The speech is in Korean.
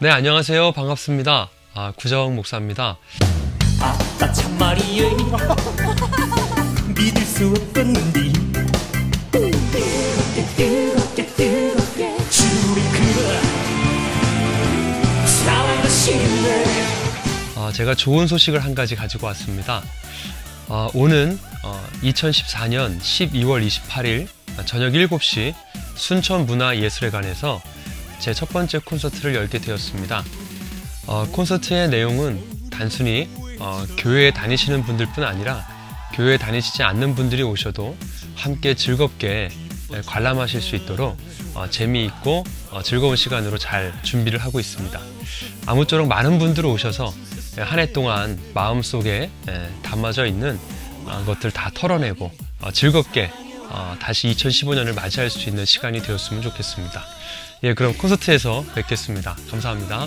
네, 안녕하세요. 반갑습니다. 아, 구자원 목사입니다. 아따 참말이여 믿을 수 없었는데 아, 제가 좋은 소식을 한 가지 가지고 왔습니다. 아, 오는 어, 2014년 12월 28일 저녁 7시 순천문화예술회관에서 제 첫 번째 콘서트를 열게 되었습니다. 어, 콘서트의 내용은 단순히 어, 교회에 다니시는 분들뿐 아니라 교회에 다니시지 않는 분들이 오셔도 함께 즐겁게 예, 관람하실 수 있도록 어, 재미있고 어, 즐거운 시간으로 잘 준비를 하고 있습니다. 아무쪼록 많은 분들 오셔서 한 해 동안 마음속에 예, 담아져 있는 어, 것들 다 털어내고 어, 즐겁게 어, 다시 2015년을 맞이할 수 있는 시간이 되었으면 좋겠습니다. 예, 그럼 콘서트에서 뵙겠습니다. 감사합니다.